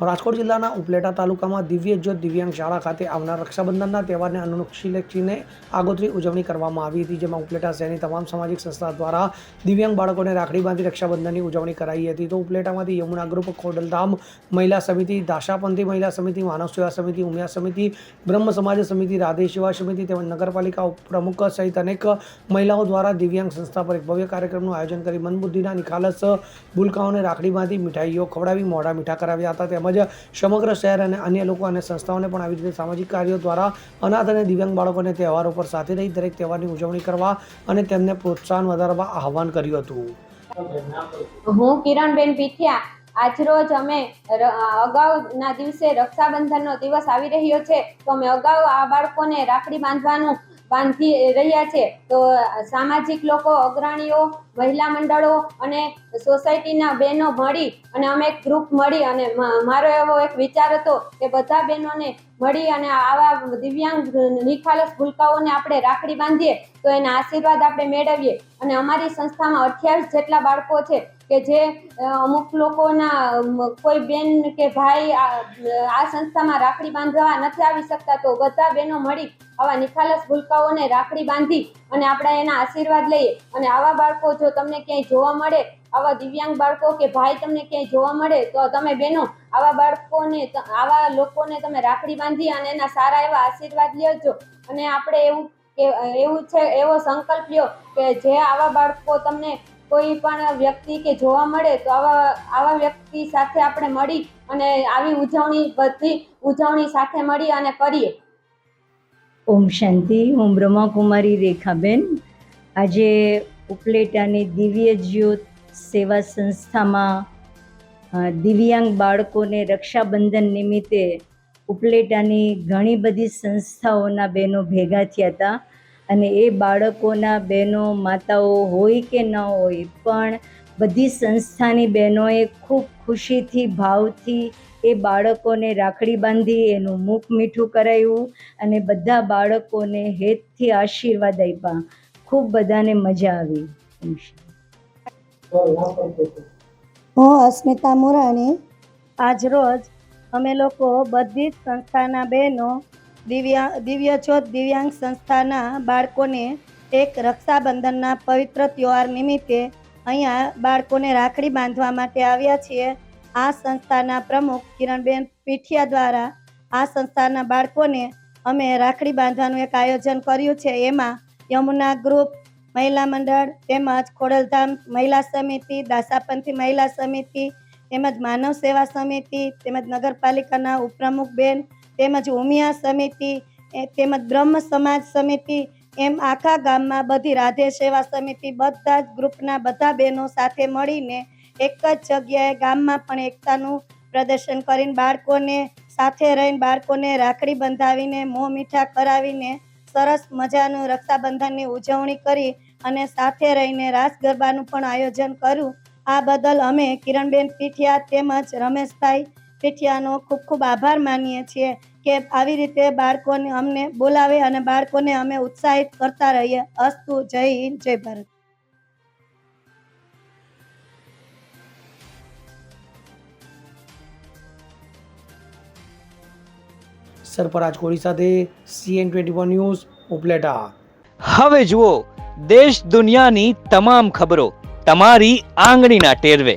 રાજકોટ જિલ્લાના ઉપલેટા તાલુકામાં દિવ્ય જ્યોત દિવ્યાંગ શાળા ખાતે આવનાર રક્ષાબંધનના તહેવારને અનુલક્ષીને આગોતરી ઉજવણી કરવામાં આવી હતી, જેમાં ઉપલેટા શહેરની તમામ સામાજિક સંસ્થા દ્વારા દિવ્યાંગ બાળકોને રાખડી બાંધી રક્ષાબંધનની ઉજવણી કરાઈ હતી. તો ઉપલેટામાંથી યમુના ગ્રુપ, ખોડલધામ મહિલા સમિતિ, દાશાપંથી મહિલા સમિતિ, માનવ સેવા સમિતિ, ઉમિયા સમિતિ, બ્રહ્મ સમાજ સમિતિ, રાધે સેવા સમિતિ તેમજ નગરપાલિકા પ્રમુખ સહિત અનેક મહિલાઓ દ્વારા દિવ્યાંગ સંસ્થા પર એક ભવ્ય કાર્યક્રમનું આયોજન કરી મનબુદ્ધિના નિખાલસ ભૂલકાઓને રાખડી બાંધી મીઠાઈઓ ખવડાવી મોઢા મીઠા કરાવ્યા હતા. તેમજ સમગ્ર શહેર અને અન્ય લોકો અને સંસ્થાઓને પણ આવી રીતે સામાજિક કાર્યો દ્વારા અનાથ અને દિવ્યાંગ બાળકોને તહેવારો પર સાથે રહી દરેક તહેવારની ઉજવણી કરવા અને તેમને પ્રોત્સાહન વધારવા આહવાન કર્યું હતું. હું કિરણબેન પીઠિયા. આજરોજ અમે અગાઉના દિવસે રક્ષાબંધનનો દિવસ આવી રહ્યો છે. તો અમે અગાઉ આ બાળકોને રાખડી બાંધવાનું બાંધી રહ્યા છે. તો સામાજિક લોકો, અગ્રણીઓ, મહિલા મંડળો અને સોસાયટીના બહેનો મળી અને અમે એક ગ્રુપ મળી અને મારો એવો એક વિચાર હતો કે બધા બહેનોને મળી અને આવા દિવ્યાંગ નિખાલસ ભૂલકાઓને આપણે રાખડી બાંધીએ તો એના આશીર્વાદ આપણે મેળવીએ. અને અમારી સંસ્થામાં અઠ્યાવીસ જેટલા બાળકો છે કે જે અમુક લોકોના કોઈ બેન કે ભાઈ આ સંસ્થામાં રાખડી બાંધવા નથી આવી શકતા, તો બધા બહેનો મળી આવા નિખાલસ ભૂલકાઓને રાખડી બાંધી અને આપણે એના આશીર્વાદ લઈએ. અને આવા બાળકો જો તમને ક્યાંય જોવા મળે, આવા દિવ્યાંગ બાળકો કે ભાઈ તમને ક્યાંય જોવા મળે, તો તમે બહેનો આવા બાળકોને આવા લોકોને તમે રાખડી બાંધી અને એના સારા એવા આશીર્વાદ લેજો અને આપણે એવું કે એવું છે, એવો સંકલ્પ લ્યો કે જે આવા બાળકો તમને કોઈ પણ વ્યક્તિ કે જોવા મળે તો આવા આવા વ્યક્તિ સાથે આપણે મળી અને આવી ઉજવણી બધી ઉજવણી સાથે મળી અને કરીએ. ઓમ શાંતિ, હું બ્રહ્માકુમારી રેખાબેન. આજે ઉપલેટાની દિવ્ય જ્યોત સેવા સંસ્થામાં દિવ્યાંગ બાળકોને રક્ષાબંધન નિમિત્તે ઉપલેટાની ઘણી બધી સંસ્થાઓના બહેનો ભેગા થયા હતા. અને એ બાળકોના બહેનો માતાઓ હોય કે ન હોય પણ બધી સંસ્થાની બહેનોએ ખૂબ ખુશીથી ભાવથી એ બાળકોને રાખડી બાંધી એનું મુખ મીઠું કરાવ્યું અને બધા બાળકોને હેતથી આશીર્વાદ આપ્યા. ખૂબ બધાને મજા આવી. હું અસ્મિતા મોરાણી. આજરોજ અમે લોકો બધી જ સંસ્થાના બહેનો દિવ્યા, દિવ્યજ્યોત દિવ્યાંગ સંસ્થાના બાળકોને એક રક્ષાબંધનના પવિત્ર તહેવાર નિમિત્તે અહીંયા બાળકોને રાખડી બાંધવા માટે આવ્યા છીએ. આ સંસ્થાના પ્રમુખ કિરણબેન પીઠિયા દ્વારા આ સંસ્થાના બાળકોને અમે રાખડી બાંધવાનું એક આયોજન કર્યું છે. એમાં યમુના ગ્રુપ, મહિલા મંડળ તેમજ ખોડલધામ મહિલા સમિતિ, દાસાપંથી મહિલા સમિતિ તેમજ માનવ સેવા સમિતિ તેમજ નગરપાલિકાના ઉપપ્રમુખ બેન તેમજ ઉમિયા સમિતિ તેમજ બ્રહ્મ સમાજ સમિતિ, એમ આખા ગામમાં બધી રાધે સેવા સમિતિ બધા જ ગ્રુપના બધા બહેનો સાથે મળીને એક જ જગ્યાએ ગામમાં પણ એકતાનું પ્રદર્શન કરીને બાળકોને સાથે રહીને બાળકોને રાખડી બંધાવીને, મોં મીઠા કરાવીને સરસ મજાનું રક્ષાબંધનની ઉજવણી કરી અને સાથે રહીને રાસ ગરબાનું પણ આયોજન કર્યું. આ બદલ અમે કિરણબેન પીઠિયા તેમજ રમેશભાઈ પીઠિયાનો ખૂબ ખૂબ આભાર માનીએ છીએ કે આવી રીતે બાળકોને અમને બોલાવે અને બાળકોને અમે ઉત્સાહિત કરતા રહીએ. અસ્તુ જય હિન્દ જય ભારત. સરફરાજ કોળી સાથે CN twenty one news Upleta. હવે જુઓ દેશ દુનિયાની તમામ ખબરો તમારી આંગળીના ટેરવે.